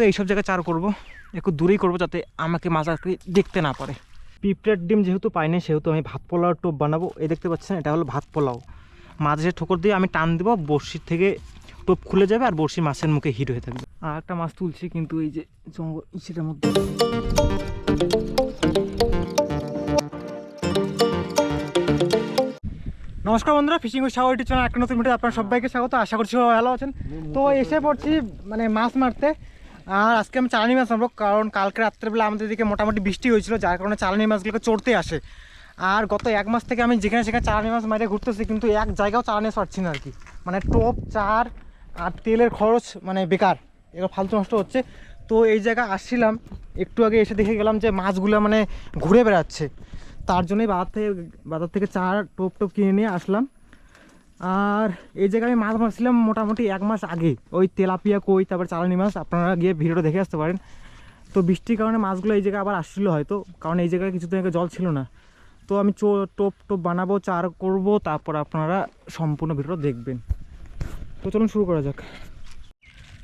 তো এইসব জায়গায় চার করব, একটু দূরেই করব যাতে আমাকে মাছ আর দেখতে না পারে। পিঁপড়ের ডিম যেহেতু পাইনি সেহেতু আমি ভাত পোলাও টোপ বানাবো। এই দেখতে পাচ্ছেন, এটা হলো ভাত পোলাও। মাঝে ঠোকর দিয়ে আমি টান দেবো, বড়শির থেকে টোপ খুলে যাবে আর বড়শি মাছের মুখে হিট হয়ে থাকবে। আর একটা মাছ তুলছি কিন্তু এই যে জঙ্গল সেটার মধ্যে। নমস্কার বন্ধুরা, ফিশিং উইথ সাগর চ্যানেল, একটা নতুন ভিডিও আপনার সবাইকে স্বাগত, আশা করছি ভালো আছেন। তো এসে পড়ছি মানে মাছ মারতে। আর আজকে আমি চালানি মাছ মারবো কারণ কালকে রাত্রেবেলা আমাদের দিকে মোটামুটি বৃষ্টি হয়েছিল, যার কারণে চালানি মাছগুলোকে চড়তে আসে। আর গত এক মাস থেকে আমি যেখানে সেখানে চালানি মাছ মারে ঘুরতেছি, কিন্তু এক জায়গাও চালানি পাচ্ছি না আর কি। মানে টোপ, চার আর তেলের খরচ মানে বেকার, এগুলো ফালতু নষ্ট হচ্ছে। তো এই জায়গায় আসছিলাম, একটু আগে এসে দেখে গেলাম যে মাছগুলো মানে ঘুরে বেড়াচ্ছে। তার জন্যই বাজার থেকে বাজার থেকে চার টোপ টোপ কিনে নিয়ে আসলাম। আর এই জায়গায় আমি মাছ মারছিলাম মোটামুটি এক মাস আগে। ওই তেলাপিয়া কই, তারপর চালানি মাছ, আপনারা গিয়ে ভিডিওটা দেখে আসতে পারেন। তো বৃষ্টির কারণে মাছগুলো এই জায়গায় আবার আসছিল হয়তো, কারণ এই জায়গায় কিছুদিন আগে জল ছিল না। তো আমি চো, টোপ টোপ বানাবো, চার করব, তারপর আপনারা সম্পূর্ণ ভিডিওটা দেখবেন। তো চলুন শুরু করা যাক।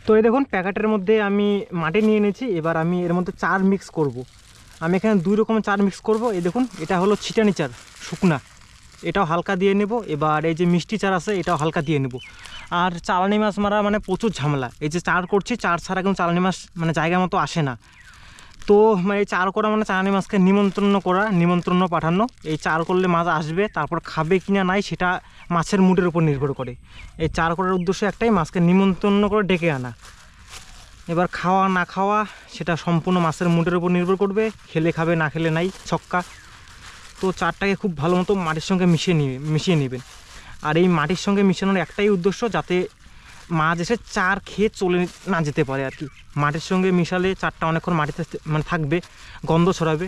তো এই দেখুন, প্যাকেটের মধ্যে আমি মাটি নিয়ে এনেছি, এবার আমি এর মধ্যে চার মিক্স করব। আমি এখানে দুই রকমের চার মিক্স করব। এই দেখুন, এটা হলো ছিটানি চার শুকনা। এটাও হালকা দিয়ে নেব। এবার এই যে মিষ্টি চার আছে, এটাও হালকা দিয়ে নেব। আর চালানি মাছ মারা মানে প্রচুর ঝামেলা। এই যে চার করছি, চার ছাড়া কিন্তু চালানি মাছ মানে জায়গা মতো আসে না। তো মানে এই চার করা মানে চালানি মাছকে নিমন্ত্রণ করা, নিমন্ত্রণ পাঠানো। এই চার করলে মাছ আসবে, তারপর খাবে কি না নাই সেটা মাছের মুডের উপর নির্ভর করে। এই চার করার উদ্দেশ্য একটাই, মাছকে নিমন্ত্রণ করে ডেকে আনা। এবার খাওয়া না খাওয়া, সেটা সম্পূর্ণ মাছের মুডের উপর নির্ভর করবে। খেলে খাবে, না খেলে নাই, ছক্কা। তো চারটাকে খুব ভালো মতো মাটির সঙ্গে মিশিয়ে নিবে, মিশিয়ে নেবেন। আর এই মাটির সঙ্গে মিশানোর একটাই উদ্দেশ্য যাতে মাছ এসে চার খেয়ে চলে না যেতে পারে আর কি। মাটির সঙ্গে মিশালে চারটা অনেকক্ষণ মাটিতে মানে থাকবে, গন্ধ ছড়াবে।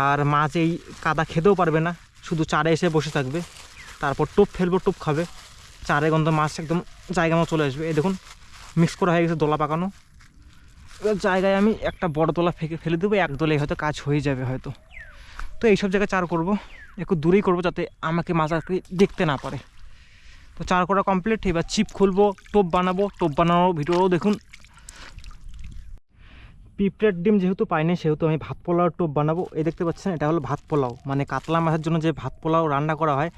আর মাছ এই কাদা খেতেও পারবে না, শুধু চারে এসে বসে থাকবে। তারপর টোপ ফেলব, টোপ খাবে। চারে গন্ধ মাছ একদম জায়গা মতো চলে আসবে। এই দেখুন মিক্স করা হয়ে গেছে দোলা পাকানো। এবার জায়গায় আমি একটা বড় দোলা ফেকে ফেলে দেবো এক দোলে হয়তো কাজ হয়ে যাবে হয়তো। তো এইসব জায়গায় চার করব। একটু দূরেই করব যাতে আমাকে মাছ আর দেখতে না পারে। তো চার করা কমপ্লিট এবার চিপ খুলবো, টোপ বানাবো, টোপ বানানোর ভিডিওও দেখুন। পিঁপড়ের ডিম যেহেতু পাইনি, সেহেতু আমি ভাত পোলাও, টোপ বানাবো। এই দেখতে পাচ্ছেন, এটা হলো ভাত পোলাও। মানে কাতলা মাছের জন্য যে ভাত পোলাও রান্না করা হয়,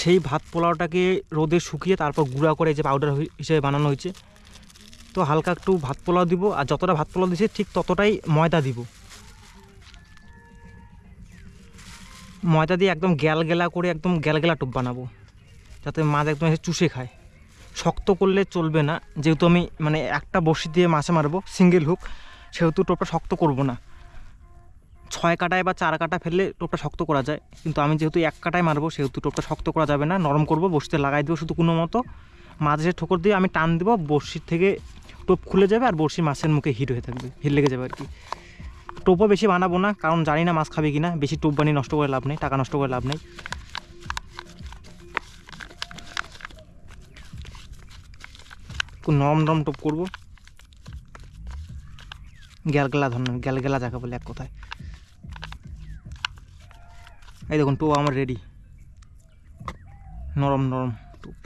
সেই ভাত পোলাওটাকে রোদে শুকিয়ে তারপর গুঁড়া করে যে পাউডার হিসেবে বানানো হয়েছে। তো হালকা একটু ভাত পোলাও দিব, আর যতটা ভাত পোলাও দিছি, ঠিক ততটাই ময়দা দিব। ময়দা দিয়ে একদম গ্যাল গেলা করে একদম গ্যাল গেলা টোপ বানাবো। যাতে মাছ একদম এসে চুষে খায়। শক্ত করলে চলবে না। যেহেতু আমি মানে একটা বড়শি দিয়ে মাছে মারবো, সিঙ্গেল হুক সেহেতু টোপটা শক্ত করব না। ছয় কাটায় বা চার কাটা ফেললে টোপটা শক্ত করা যায়। কিন্তু আমি যেহেতু এক কাটায় মারবো, সেহেতু টোপটা শক্ত করা যাবে না। নরম করব, বসতে লাগাই দেবো শুধু কোনো মতো। মাছ মাঝে ঠোকর দিয়ে আমি টান দেবো বড়শির থেকে টোপ খুলে যাবে আর বড়শি মাছের মুখে হিট হয়ে থাকবে। হিট লেগে যাবে আর কি। টোপও বেশি বানাবো না, কারণ জানি না মাছ খাবে কি না বেশি টোপ বানিয়ে নষ্ট করে লাভ নেই, টাকা নষ্ট করে লাভ নেই। নরম নরম টোপ করব। গ্যালগেলা ধরনের গ্যালগেলা যাকে বলে এক কথায়। এই দেখুন, টোপ আমার রেডি নরম নরম টোপ।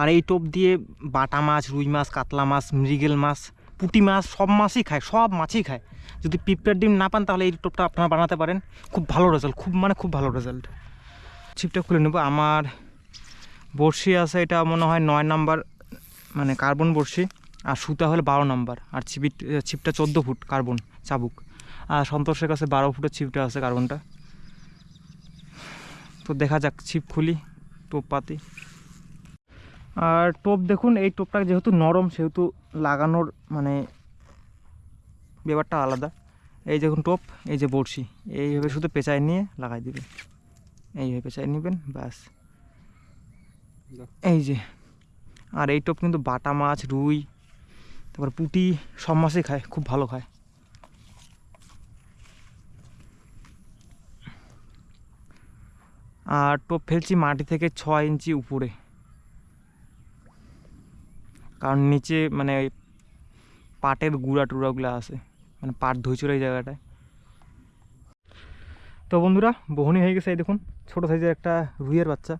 আর এই টোপ দিয়ে বাটা মাছ, রুই মাছ, কাতলা মাছ, মৃগেল মাছ, পুঁটি মাছ, সব মাছই খায়, সব মাছই খায়। যদি পিঁপড়ের ডিম না পান, তাহলে এই টোপটা আপনারা বানাতে পারেন। খুব ভালো রেজাল্ট খুব মানে খুব ভালো রেজাল্ট ছিপটা খুলে নেব। আমার বড়শি আছে, এটা মনে হয় নয় নাম্বার মানে কার্বন বড়শি, আর সুতা হলে বারো নাম্বার। আর ছিপি ছিপটা চোদ্দ ফুট কার্বন চাবুক। আর সন্তোষের কাছে বারো ফুটের ছিপটা আছে কার্বনটা তো দেখা যাক ছিপ খুলি, টোপ পাতি। আর টোপ দেখুন, এই টোপটা যেহেতু নরম, সেহেতু লাগানোর মানে ব্যাপারটা আলাদা। এই দেখুন টোপ এই যে বড়শি এইভাবে শুধু পেঁচায় নিয়ে লাগাই দিবেন এইভাবে পেঁচায় নেবেন ব্যাস। এই যে আর এই টোপ কিন্তু বাটা মাছ রুই তারপর পুঁটি সব মাছই খায় খুব ভালো খায়। আর টোপ ফেলছি মাটি থেকে ছয় ইঞ্চি উপরে। কারণ নিচে মানে ওই পাটের গুঁড়া টুড়াগুলো আছে। মানে পাট ধুইছিল এই জায়গাটায়। তো বন্ধুরা বহনি হয়ে গেছে এই দেখুন, ছোটো সাইজের একটা রুইয়ের বাচ্চা।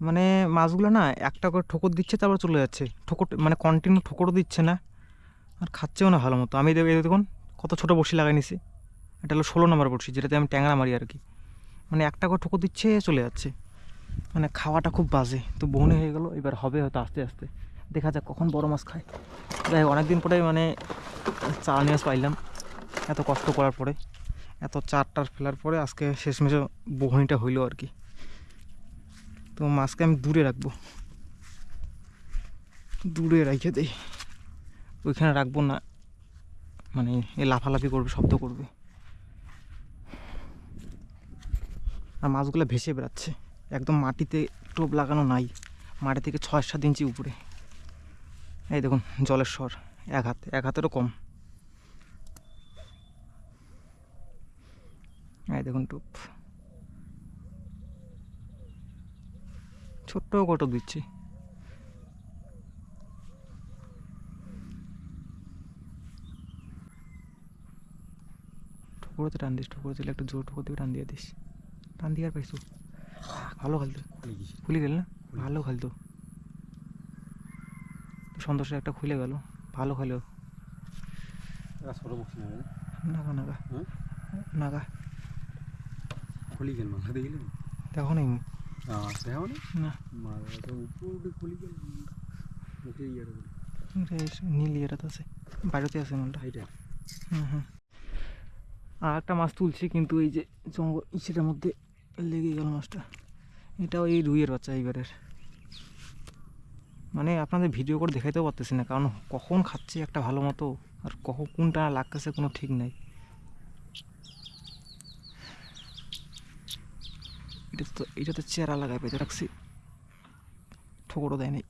মানে মাছগুলো না একটা করে ঠোকর দিচ্ছে, তারপর চলে যাচ্ছে। ঠোকর মানে কন্টিনিউ ঠোকরও দিচ্ছে না, আর খাচ্ছেও না ভালো মতো। আমি দেখ- দেখুন কত ছোটো বড়শি লাগাই নিছি। এটা হলো ষোলো নম্বর বড়শি, যেটাতে আমি ট্যাংরা মারি আর কি। মানে একটা করে ঠোকর দিচ্ছে, চলে যাচ্ছে। মানে খাওয়াটা খুব বাজে। তো বনে হয়ে গেলো, এবার হবে হয়তো আস্তে আস্তে। দেখা যাক কখন বড় মাছ খায়। হোক, অনেকদিন পরে মানে চালানি মাছ পাইলাম। এত কষ্ট করার পরে, এত চারটার ফেলার পরে আজকে শেষমেশে বহনিটা হইল আর কি। তো মাছকে আমি দূরে রাখব। দূরে রেখে দেই। ওইখানে রাখব না। মানে এ লাফালাফি করবে, শব্দ করবে। আর মাছগুলো ভেসে বেড়াচ্ছে। একদম মাটিতে টোপ লাগানো নাই। মাটি থেকে ছয় সাত ইঞ্চি উপরে। এই দেখুন, জলের স্বর। এক হাত এক হাতেরও কম। এই দেখুন টুপ। ছোট্ট কত দিচ্ছি। ঠুকুরোতে টান দিস ঠুকুরো দিলে একটু জোর ঠুকুর দিকে টান দিয়ে দিস। টান দিয়ে আর পাইছো ভালো খেলতো। খুলে গেল না? ভালো খেলতো। সন্তোষের একটা খুলে গেল। ভালো বক্সি নাগা নাগা? নাগা। খুলি গেল মাথা দেখো নাই না এসে নীল ইয়েটাতে আছে। বাইরেতে আছে মালটা। হুম আর একটা মাছ তুলছি কিন্তু এই যে জঙ্গল ইসেটার মধ্যে লেগে গেল মাছটা। এটাও এই রুইয়ের বাচ্চা এইবারের। মানে আপনাদের ভিডিও করে দেখাইতেও পারতেছি না, কারণ কখন খাচ্ছি একটা ভালো মতো, আর কখন কোনটা লাগতেছে কোনো ঠিক নাই। এটা তো এটাতে চেহারা লাগাই পেতে রাখছি। ঠোকরও দেয় নাই।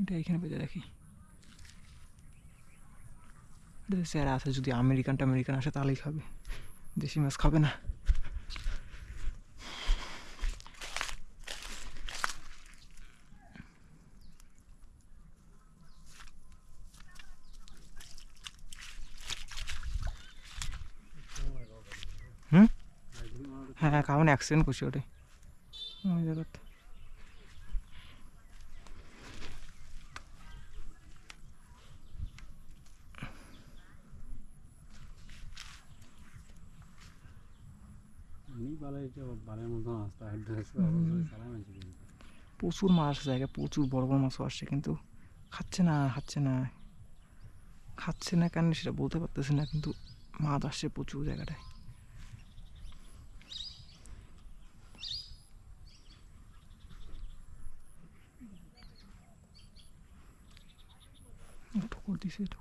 এটা এখানে পেতে রাখি। এটাতে চেহারা আছে, যদি আমেরিকান টামেরিকান আসে তাহলেই খাবে। দেশি মাছ খাবে না। হ্যাঁ কারণ অ্যাক্সিডেন্ট করছি ওটাই। ওই প্রচুর মাছ জায়গায় প্রচুর বড় বড় মাছও আসছে কিন্তু খাচ্ছে না খাচ্ছে না। খাচ্ছে না কেন সেটা বলতে পারতেছি না কিন্তু মাছ আসছে প্রচুর জায়গাটায় ঠকুর দিছে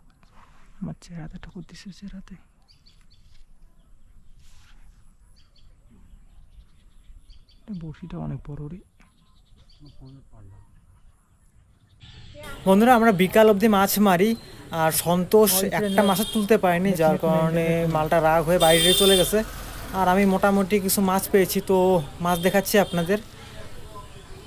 আমার চেহারাতে ঠকুর দিছে চেহারাতে। বড়শিটা অনেক বড় রে। বন্ধুরা আমরা বিকাল অবধি মাছ মারি আর সন্তোষ একটা মাছ তুলতে পারেনি যার কারণে মালটা রাগ হয়ে বাইরে চলে গেছে। আর আমি মোটামুটি কিছু মাছ পেয়েছি তো মাছ দেখাচ্ছি আপনাদের।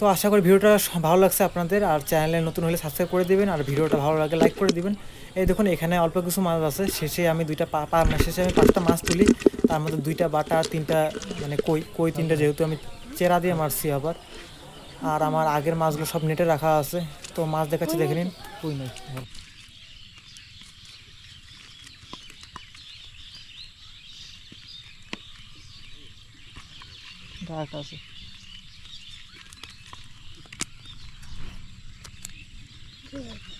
তো আশা করি ভিডিওটা ভালো লাগছে আপনাদের, আর চ্যানেলে নতুন হলে সাবস্ক্রাইব করে দিবেন, আর ভিডিওটা ভালো লাগে লাইক করে দিবেন। এই দেখুন, এখানে অল্প কিছু মাছ আছে, শেষে আমি দুইটা পা পা না শেষে আমি পাঁচটা মাছ তুলি, তার মধ্যে দুইটা বাটা আর তিনটা মানে কই কই তিনটা যেহেতু আমি চেরা দিয়ে মারছি আবার। আর আমার আগের মাছগুলো সব নেটে রাখা আছে, তো মাছ দেখাচ্ছি, দেখে নিন। কই নাই? আছে। Yeah.